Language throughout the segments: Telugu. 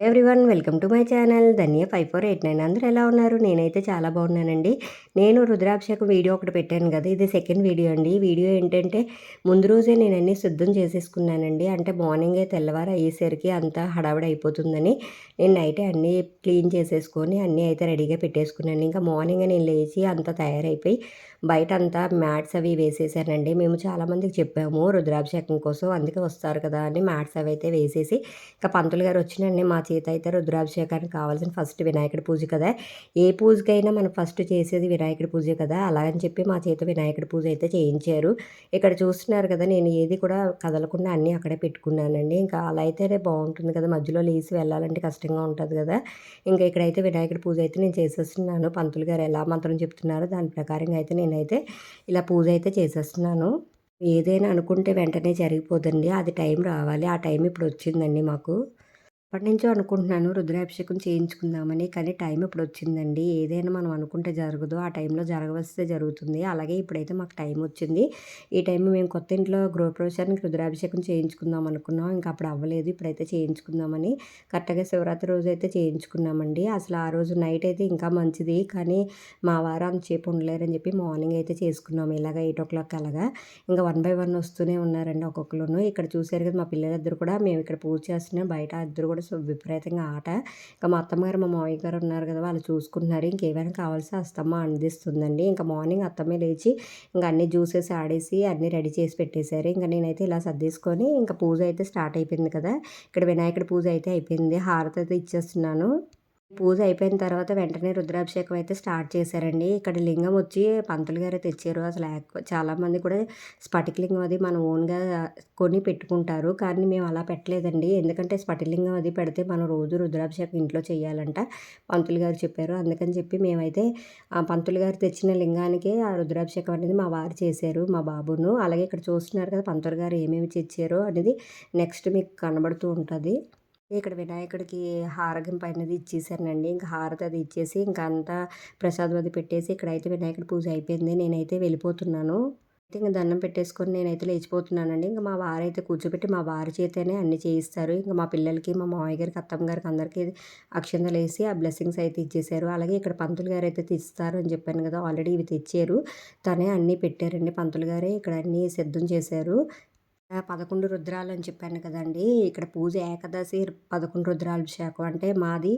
Everyone welcome to my channel Dhanya five four eight nine. అందరూ ఎలా ఉన్నారు? నేనైతే చాలా బాగున్నానండి. నేను రుద్రాభిషేకం వీడియో ఒకటి పెట్టాను కదా ఇది సెకండ్ వీడియో అండి. వీడియో ఏంటంటే ముందు రోజే నేను అన్నీ సిద్ధం చేసేసుకున్నానండి. అంటే మార్నింగే తెల్లవారు అయ్యేసరికి అంతా హడావిడి అయిపోతుందని నేను నైటే అన్నీ క్లీన్ చేసేసుకొని అన్నీ అయితే రెడీగా పెట్టేసుకున్నాను. ఇంకా మార్నింగ్ నేను లేచి అంతా తయారైపోయి బయట అంతా మ్యాట్స్ అవి వేసేసానండి. మేము చాలామందికి చెప్పాము రుద్రాభిషేకం కోసం అందుకే వస్తారు కదా అని మ్యాట్స్ అవి అయితే వేసేసి ఇంకా పంతులు గారు వచ్చినండి మా చేత అయితే రుద్రాభిషేకానికి కావాల్సిన ఫస్ట్ వినాయకుడి పూజ కదా. ఏ పూజకైనా మనం ఫస్ట్ చేసేది వినాయకుడి పూజ కదా. అలాగని చెప్పి మా చేత వినాయకుడి పూజ అయితే చేయించారు. ఇక్కడ చూస్తున్నారు కదా నేను ఏది కూడా కదలకుండా అన్నీ అక్కడే పెట్టుకున్నానండి. ఇంకా అలా అయితేనే బాగుంటుంది కదా. మధ్యలో లేచి వెళ్ళాలంటే కష్టంగా ఉంటుంది కదా. ఇంకా ఇక్కడైతే వినాయకుడి పూజ అయితే నేను చేసేస్తున్నాను. పంతులు గారు ఎలా మంత్రం చెప్తున్నారో దాని ప్రకారంగా అయితే నేనైతే ఇలా పూజ అయితే చేసేస్తున్నాను. ఏదైనా అనుకుంటే వెంటనే జరిగిపోదండి. అది టైం రావాలి. ఆ టైం ఇప్పుడు వచ్చిందండి మాకు. ఎప్పటి నుంచో అనుకుంటున్నాను రుద్రాభిషేకం చేయించుకుందామని కానీ టైం ఇప్పుడు వచ్చిందండి ఏదైనా మనం అనుకుంటే జరగదు. ఆ టైంలో జరగవలసితే జరుగుతుంది. అలాగే ఇప్పుడైతే మాకు టైం వచ్చింది. ఈ టైం మేము కొత్త ఇంట్లో గృహప్రవేశానికి రుద్రాభిషేకం చేయించుకుందాం అనుకున్నాం. ఇంకా అప్పుడు అవ్వలేదు. ఇప్పుడైతే చేయించుకుందామని కరెక్ట్గా శివరాత్రి రోజు అయితే చేయించుకున్నామండి. అసలు ఆ రోజు నైట్ అయితే ఇంకా మంచిది. కానీ మా వారు అంతసేపు ఉండలేరని చెప్పి మార్నింగ్ అయితే చేసుకున్నాము ఇలాగ ఎయిట్ ఓ క్లాక్ అలాగా. ఇంకా వన్ బై వన్ వస్తూనే ఉన్నారండి ఒక్కొక్కరు ఇక్కడ చూసారు కదా మా పిల్లలిద్దరు కూడా మేము ఇక్కడ పూజ చేస్తున్నాం. బయట ఇద్దరు కూడా కూడా విపరీతంగా ఆట. ఇంకా మా అత్తమ్మగారు మా మావయ్య గారు ఉన్నారు కదా వాళ్ళు చూసుకుంటున్నారు. ఇంకేమైనా కావాల్సి అస్తమ్మ అందిస్తుందండి. ఇంకా మార్నింగ్ అత్తమ్మే లేచి ఇంకా అన్ని జ్యూసెస్ ఆడేసి అన్ని రెడీ చేసి పెట్టేశారు. ఇంకా నేనైతే ఇలా సర్దేసుకొని ఇంకా పూజ అయితే స్టార్ట్ అయిపోయింది కదా. ఇక్కడ వినాయకుడి పూజ అయితే అయిపోయింది. హారతి అయితే ఇచ్చేస్తున్నాను. పూజ అయిపోయిన తర్వాత వెంటనే రుద్రాభిషేకం అయితే స్టార్ట్ చేశారండి. ఇక్కడ లింగం వచ్చి పంతులు గారు తెచ్చారు. అసలు చాలామంది కూడా స్ఫటికలింగం అది మనం ఓన్గా కొని పెట్టుకుంటారు. కానీ మేము అలా పెట్టలేదండి. ఎందుకంటే స్ఫటిలింగం అది పెడితే మనం రోజు రుద్రాభిషేకం ఇంట్లో చేయాలంట. పంతులు గారు చెప్పారు. అందుకని చెప్పి మేమైతే ఆ పంతులు గారు తెచ్చిన లింగానికి ఆ రుద్రాభిషేకం అనేది మా వారు చేశారు మా బాబును. అలాగే ఇక్కడ చూస్తున్నారు కదా పంతులు గారు ఏమేమి తెచ్చారో అనేది నెక్స్ట్ మీకు కనబడుతూ ఉంటుంది. ఇక్కడ వినాయకుడికి హారగింపు అనేది ఇచ్చేసానండి. ఇంకా హారతి అది ఇచ్చేసి ఇంకా అంతా ప్రసాదం అది పెట్టేసి ఇక్కడైతే వినాయకుడి పూజ అయిపోయింది. నేనైతే వెళ్ళిపోతున్నాను. అయితే ఇంకా దండం పెట్టేసుకొని నేనైతే లేచిపోతున్నానండి. ఇంకా మా వారైతే కూర్చోబెట్టి మా వారి చేతనే అన్ని చేయిస్తారు. ఇంకా మా పిల్లలకి మా మామయ్య గారికి అత్తమ్మ గారికి అందరికీ అక్షంతలు వేసి ఆ బ్లెస్సింగ్స్ అయితే ఇచ్చేసారు. అలాగే ఇక్కడ పంతులు గారు అయితే తెస్తారు అని చెప్పాను కదా ఆల్రెడీ ఇవి తెచ్చారు. తనే అన్నీ పెట్టారండి. పంతులు గారే ఇక్కడ అన్నీ సిద్ధం చేశారు. పదకొండు రుద్రాలు అని చెప్పాను కదండి. ఇక్కడ పూజ ఏకాదశి పదకొండు రుద్రాభిషేకం అంటే మాది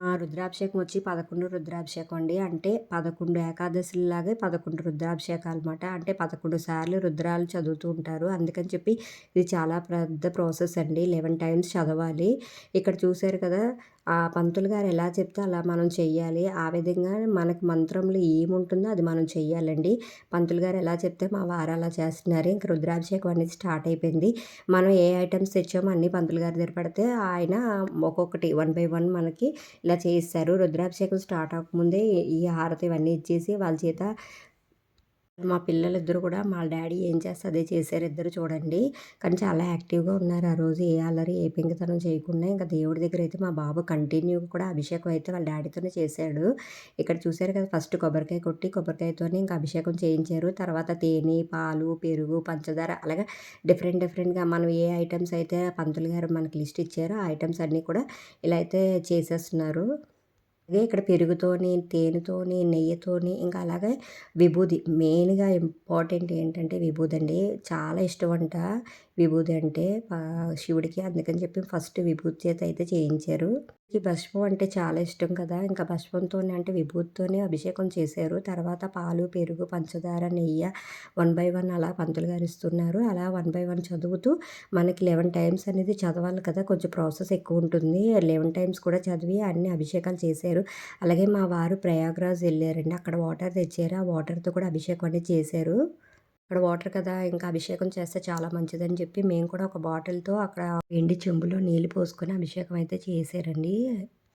ఆ రుద్రాభిషేకం వచ్చి పదకొండు రుద్రాభిషేకం అండి. అంటే పదకొండు ఏకాదశిలాగే పదకొండు రుద్రాభిషేకాలు అనమాట అంటే పదకొండు సార్లు రుద్రాలు చదువుతూ ఉంటారు. అందుకని చెప్పి ఇది చాలా పెద్ద ప్రాసెస్ అండి. లెవెన్ టైమ్స్ చదవాలి. ఇక్కడ చూసారు కదా ఆ పంతులు గారు ఎలా చెప్తే అలా మనం చెయ్యాలి. ఆ విధంగా మనకు మంత్రంలో ఏముంటుందో అది మనం చెయ్యాలండి. పంతులు గారు ఎలా చెప్తే మా వారు అలా చేస్తున్నారు. ఇంక రుద్రాభిషేకం అనేది స్టార్ట్ అయిపోయింది. మనం ఏ ఐటమ్స్ తెచ్చామో అన్ని పంతులు గారి దగ్గర పడితే ఆయన ఒక్కొక్కటి వన్ బై వన్ మనకి ఇలా చేయిస్తారు. రుద్రాభిషేకం స్టార్ట్ అవ్వకముందే ఈ హారతి ఇవన్నీ ఇచ్చేసి వాళ్ళ చేత మా పిల్లలిద్దరు కూడా మా డాడీ ఏం చేస్తే అదే చేశారు ఇద్దరు చూడండి. కానీ చాలా యాక్టివ్గా ఉన్నారు ఆ రోజు. ఏ అల్లరి ఏ పెంకితనం చేయకుండా ఇంకా దేవుడి దగ్గర అయితే మా బాబు కంటిన్యూగా కూడా అభిషేకం అయితే వాళ్ళ డాడీతోనే చేశాడు. ఇక్కడ చూశారు కదా ఫస్ట్ కొబ్బరికాయ కొట్టి కొబ్బరికాయతోనే ఇంకా అభిషేకం చేయించారు. తర్వాత తేనె పాలు పెరుగు పంచదార అలాగే డిఫరెంట్ డిఫరెంట్గా మనం ఏ ఐటమ్స్ అయితే పంతులు గారు మనకి లిస్ట్ ఇచ్చారో ఆ ఐటమ్స్ అన్నీ కూడా ఇలా అయితే చేసేస్తున్నారు. అలాగే ఇక్కడ పెరుగుతోని తేనెతోని నెయ్యితోని ఇంకా అలాగే విభూది మెయిన్గా ఇంపార్టెంట్ ఏంటంటే విభూది అండి. చాలా ఇష్టం అంట. విభూది అంటే శివుడికి అందుకని చెప్పి ఫస్ట్ విభూతి చేత అయితే చేయించారు. ఈ భస్మం అంటే చాలా ఇష్టం కదా! ఇంకా భస్మంతోనే అంటే విభూతితోనే అభిషేకం చేశారు. తర్వాత పాలు పెరుగు పంచదార నెయ్యి వన్ బై వన్ అలా పంతులు గారు ఇస్తున్నారు. అలా వన్ బై వన్ చదువుతూ మనకి లెవెన్ టైమ్స్ అనేది చదవాలి కదా! కొంచెం ప్రాసెస్ ఎక్కువ ఉంటుంది. లెవెన్ టైమ్స్ కూడా చదివి అన్ని అభిషేకాలు చేశారు. అలాగే మా వారు ప్రయాగ్రాజ్ వెళ్ళారండి. అక్కడ వాటర్ తెచ్చారు. ఆ వాటర్తో కూడా అభిషేకం అనేది చేశారు. అక్కడ వాటర్ కదా ఇంకా అభిషేకం చేస్తే చాలా మంచిదని చెప్పి మేము కూడా ఒక బాటిల్తో అక్కడ ఎండి చెంబులో నీళ్ళు పోసుకొని అభిషేకం అయితే చేసారండి.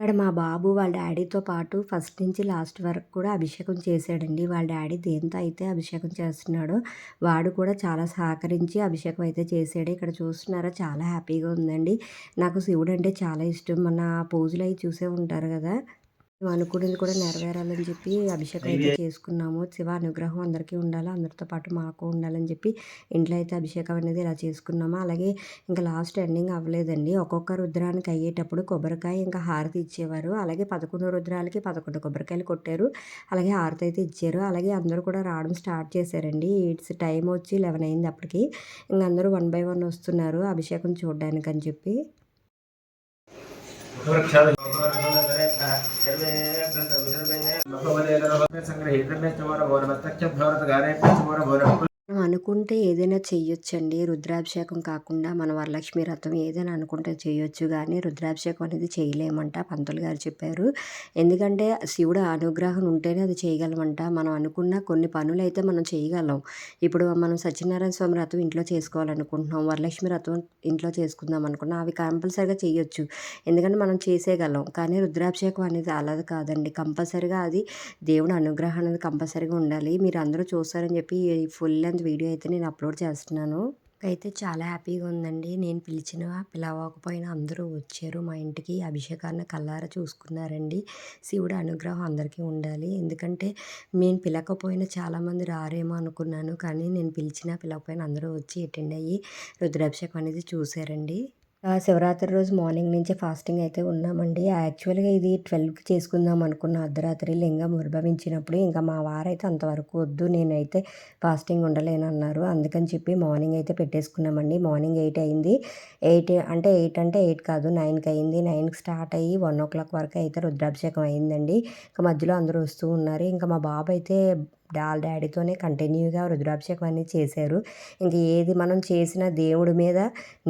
ఇక్కడ మా బాబు వాళ్ళ డాడీతో పాటు ఫస్ట్ నుంచి లాస్ట్ వరకు కూడా అభిషేకం చేశాడండి. వాళ్ళ డాడీ దేంతో అయితే అభిషేకం చేస్తున్నాడో వాడు కూడా చాలా సహకరించి అభిషేకం అయితే చేశాడు. ఇక్కడ చూస్తున్నారా? చాలా హ్యాపీగా ఉందండి. నాకు శివుడు అంటే చాలా ఇష్టం. మన పూజలు అవి చూసే ఉంటారు కదా. మేము అనుకున్నది కూడా నెరవేరాలని చెప్పి అభిషేకం అయితే చేసుకున్నాము. శివ అనుగ్రహం అందరికీ ఉండాలి? అందరితో పాటు మాకు ఉండాలని చెప్పి ఇంట్లో అయితే అభిషేకం అనేది ఇలా చేసుకున్నాము. అలాగే ఇంకా లాస్ట్ ఎండింగ్ అవ్వలేదండి. ఒక్కొక్క రుద్రానికి అయ్యేటప్పుడు కొబ్బరికాయ ఇంకా హారతి ఇచ్చేవారు. అలాగే పదకొండు రుద్రాలకి పదకొండు కొబ్బరికాయలు కొట్టారు. అలాగే హారతి అయితే ఇచ్చారు. అలాగే అందరూ కూడా రావడం స్టార్ట్ చేశారండి. ఇట్స్ టైం వచ్చి లెవెన్ అయింది అప్పటికి. ఇంక అందరూ వన్ బై వన్ వస్తున్నారు అభిషేకం చూడడానికి అని చెప్పి సంగ్రహీత మనం అనుకుంటే ఏదైనా చేయొచ్చండి రుద్రాభిషేకం కాకుండా మన వరలక్ష్మి రథం ఏదైనా అనుకుంటే చేయొచ్చు కానీ రుద్రాభిషేకం అనేది చేయలేమంట. పంతులు గారు చెప్పారు. ఎందుకంటే శివుడు అనుగ్రహం ఉంటేనే అది చేయగలమంట. మనం అనుకున్న కొన్ని పనులు అయితే మనం చేయగలం. ఇప్పుడు మనం సత్యనారాయణ స్వామి రథం ఇంట్లో చేసుకోవాలనుకుంటున్నాం. వరలక్ష్మి వ్రతం ఇంట్లో చేసుకుందాం అనుకున్నాం. అవి కంపల్సరిగా చేయొచ్చు ఎందుకంటే మనం చేసేయగలం. కానీ రుద్రాభిషేకం అనేది అలా కాదండి. కంపల్సరిగా అది దేవుడి అనుగ్రహం అనేది కంపల్సరిగా ఉండాలి. మీరు అందరూ చూస్తారని చెప్పి ఫుల్ లెంత్ వీడియో అయితే నేను అప్లోడ్ చేస్తున్నాను. అయితే చాలా హ్యాపీగా ఉందండి. నేను పిలిచిన పిలవకపోయినా అందరూ వచ్చారు. మా ఇంటికి అభిషేకాన్ని కల్లారా చూసుకున్నారండి. శివుడు అనుగ్రహం అందరికీ ఉండాలి. ఎందుకంటే నేను పిలకపోయినా చాలామంది రారేమో అనుకున్నాను. కానీ నేను పిలిచినా పిలవకపోయినా అందరూ వచ్చి అటెండ్ అయ్యి రుద్రాభిషేకం అనేది చూశారండి. శివరాత్రి రోజు మార్నింగ్ నుంచే ఫాస్టింగ్ అయితే ఉన్నామండి. యాక్చువల్గా ఇది ట్వెల్వ్కి చేసుకుందాం అనుకున్న అర్ధరాత్రి లింగం ఉద్భవించినప్పుడు ఇంకా మా వారైతే అంతవరకు వద్దు నేనైతే ఫాస్టింగ్ ఉండలేను అన్నారు అందుకని చెప్పి మార్నింగ్ అయితే పెట్టేసుకున్నామండి. మార్నింగ్ ఎయిట్ అయింది. ఎయిట్ అంటే ఎయిట్ అంటే ఎయిట్ కాదు నైన్కి అయింది. నైన్కి స్టార్ట్ అయ్యి వన్ ఓ క్లాక్ వరకు అయితే రుద్రాభిషేకం అయిందండి. ఇంకా మధ్యలో అందరూ వస్తూ ఉన్నారు. ఇంకా మా బాబు అయితే డాల్ డాడీతోనే కంటిన్యూగా రుద్రాభిషేకం అనేది చేశారు. ఇంక ఏది మనం చేసిన దేవుడి మీద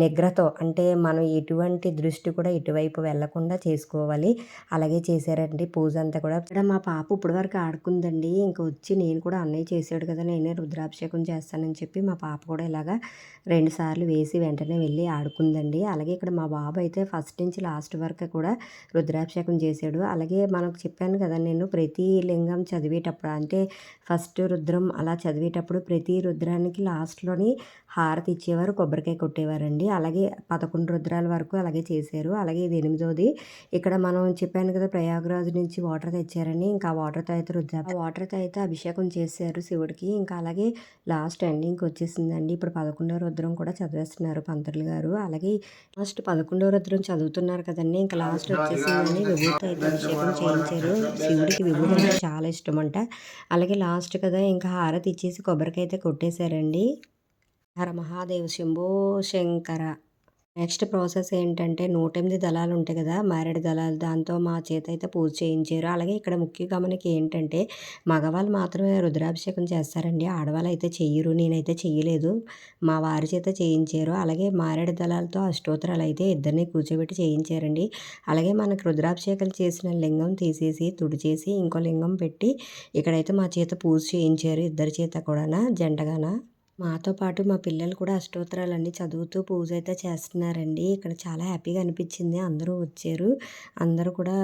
నిగ్రహతో అంటే మనం ఎటువంటి దృష్టి కూడా ఇటువైపు వెళ్ళకుండా చేసుకోవాలి. అలాగే చేశారండి పూజ అంతా కూడా. ఇక్కడ మా పాప ఇప్పటి వరకు ఆడుకుందండి. ఇంక వచ్చి నేను కూడా అన్నయ్య చేశాడు కదా నేనే రుద్రాభిషేకం చేస్తానని చెప్పి మా పాప కూడా ఇలాగా రెండు సార్లు వేసి వెంటనే వెళ్ళి ఆడుకుందండి. అలాగే ఇక్కడ మా బాబు అయితే ఫస్ట్ నుంచి లాస్ట్ వరకు కూడా రుద్రాభిషేకం చేశాడు. అలాగే మనకు చెప్పాను కదా నేను ప్రతి లింగం చదివేటప్పుడు అంటే ఫస్ట్ రుద్రం అలా చదివేటప్పుడు ప్రతి రుద్రానికి లాస్ట్లోని హారతి ఇచ్చేవారు కొబ్బరికాయ కొట్టేవారండి. అలాగే పదకొండు రుద్రాల వరకు అలాగే చేశారు. అలాగే ఇది ఎనిమిదోది. ఇక్కడ మనం చెప్పాను కదా ప్రయాగరాజు నుంచి వాటర్ తెచ్చారని. ఇంకా వాటర్తో అయితే రుద్ర వాటర్తో అయితే అభిషేకం చేశారు శివుడికి. ఇంకా అలాగే లాస్ట్ ఎండింగ్కి వచ్చేసిందండి. ఇప్పుడు పదకొండో రుద్రం కూడా చదివేస్తున్నారు పంతులు గారు. అలాగే లాస్ట్ పదకొండో రుద్రం చదువుతున్నారు కదండి. ఇంకా లాస్ట్ వచ్చేసిందని విభూతి అయితే అభిషేకం చేయించారు. శివుడికి విభూతి చాలా ఇష్టం అంట అలాగే లాస్ట్ కదా ఇంకా హారతి ఇచ్చేసి కొబ్బరికైతే అయితే కొట్టేశారండి. హర మహాదేవ్ శంభో శంకర. నెక్స్ట్ ప్రాసెస్ ఏంటంటే నూట ఎనిమిది దళాలు ఉంటాయి కదా మారేడు దళాలు. దాంతో మా చేత అయితే పూజ చేయించారు. అలాగే ఇక్కడ ముఖ్య గమనిక ఏంటంటే మగవాళ్ళు మాత్రమే రుద్రాభిషేకం చేస్తారండి. ఆడవాళ్ళు అయితే చెయ్యరు నేనైతే చెయ్యలేదు. మా వారి చేత చేయించారు. అలాగే మారేడు దళాలతో అష్టోత్తరాలు అయితే ఇద్దరిని కూర్చోబెట్టి చేయించారండి. అలాగే మనకు రుద్రాభిషేకం చేసిన లింగం తీసేసి తుడిచేసి ఇంకో లింగం పెట్టి ఇక్కడైతే మా చేత పూజ చేయించారు. ఇద్దరి చేత కూడా జంటగాన? మాతో పాటు మా పిల్లలు కూడా అష్టోత్తరాలన్నీ చదువుతూ పూజ అయితే చేస్తున్నారండి. ఇక్కడ చాలా హ్యాపీగా అనిపించింది. అందరూ వచ్చారు. అందరూ కూడా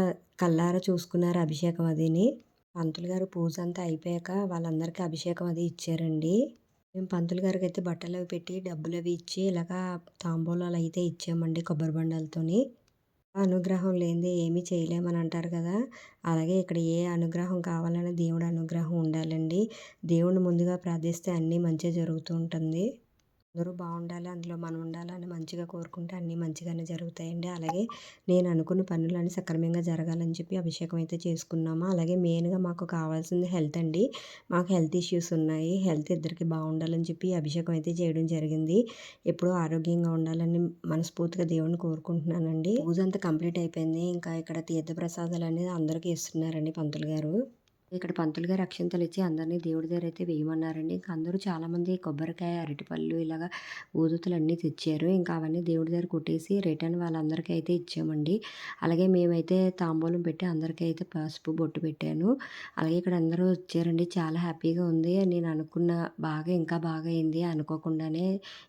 కల్లారా చూసుకున్నారు అభిషేకం అదిని. పంతులు గారు పూజ అంతా అయిపోయాక వాళ్ళందరికీ అభిషేకం అది ఇచ్చారండి. మేము పంతులు గారికి అయితే బట్టలు అవి పెట్టి డబ్బులు అవి ఇచ్చి ఇలాగా తాంబూలాలు అయితే ఇచ్చామండి కొబ్బరి బండాలతోని. అనుగ్రహం లేనిదే ఏమీ చేయలేమని అంటారు కదా. అలాగే ఇక్కడ ఏ అనుగ్రహం కావాలన్నా దేవుడు అనుగ్రహం ఉండాలండి. దేవుడిని ముందుగా ప్రార్థిస్తే అన్నీ మంచిగా జరుగుతూ ఉంటుంది. అందరూ బాగుండాలి అందులో మనం ఉండాలని మంచిగా కోరుకుంటే అన్నీ మంచిగానే జరుగుతాయండి. అలాగే నేను అనుకున్న పనులన్నీ సక్రమంగా జరగాలని చెప్పి అభిషేకం అయితే చేసుకున్నాము. అలాగే మెయిన్గా మాకు కావాల్సింది హెల్త్ అండి. మాకు హెల్త్ ఇష్యూస్ ఉన్నాయి. హెల్త్ ఇద్దరికి బాగుండాలని చెప్పి అభిషేకం అయితే చేయడం జరిగింది. ఎప్పుడూ ఆరోగ్యంగా ఉండాలని మనస్ఫూర్తిగా దేవుని కోరుకుంటున్నానండి. పూజ అంతా కంప్లీట్ అయిపోయింది. ఇంకా ఇక్కడ తీర్థ ప్రసాదాలు అనేది అందరికీ ఇస్తున్నారండి పంతులు గారు. ఇక్కడ పంతులు గారు అక్షింతలు ఇచ్చి అందరినీ దేవుడి దగ్గర అయితే వేయమన్నారండి. ఇంకా అందరూ చాలామంది కొబ్బరికాయ అరటిపళ్ళు ఇలాగా ఊదుతులు అన్నీ తెచ్చారు. ఇంకా అవన్నీ దేవుడి దగ్గర కొట్టేసి రిటర్న్ వాళ్ళందరికీ అయితే ఇచ్చామండి. అలాగే మేమైతే తాంబూలం పెట్టి అందరికీ అయితే పసుపు బొట్టు పెట్టాను. అలాగే ఇక్కడ అందరూ వచ్చారండి. చాలా హ్యాపీగా ఉంది. నేను అనుకున్న బాగా ఇంకా బాగా అయింది అనుకోకుండానే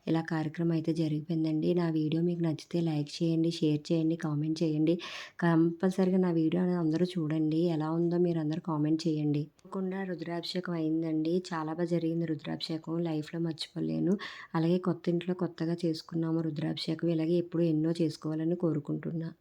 ఇలా కార్యక్రమం అయితే జరిగిపోయిందండి. నా వీడియో మీకు నచ్చితే లైక్ చేయండి షేర్ చేయండి కామెంట్ చేయండి. కంపల్సరిగా నా వీడియో అందరూ చూడండి. ఎలా ఉందో మీరు అందరూ కామెంట్ చేయండి. చేయండి. తప్పకుండా రుద్రాభిషేకం అయిందండి. చాలా బాగా జరిగింది రుద్రాభిషేకం. లైఫ్లో మర్చిపోలేను. అలాగే కొత్త ఇంట్లో కొత్తగా చేసుకున్నాము రుద్రాభిషేకం. ఇలాగే ఎప్పుడు ఎన్నో చేసుకోవాలని కోరుకుంటున్నా.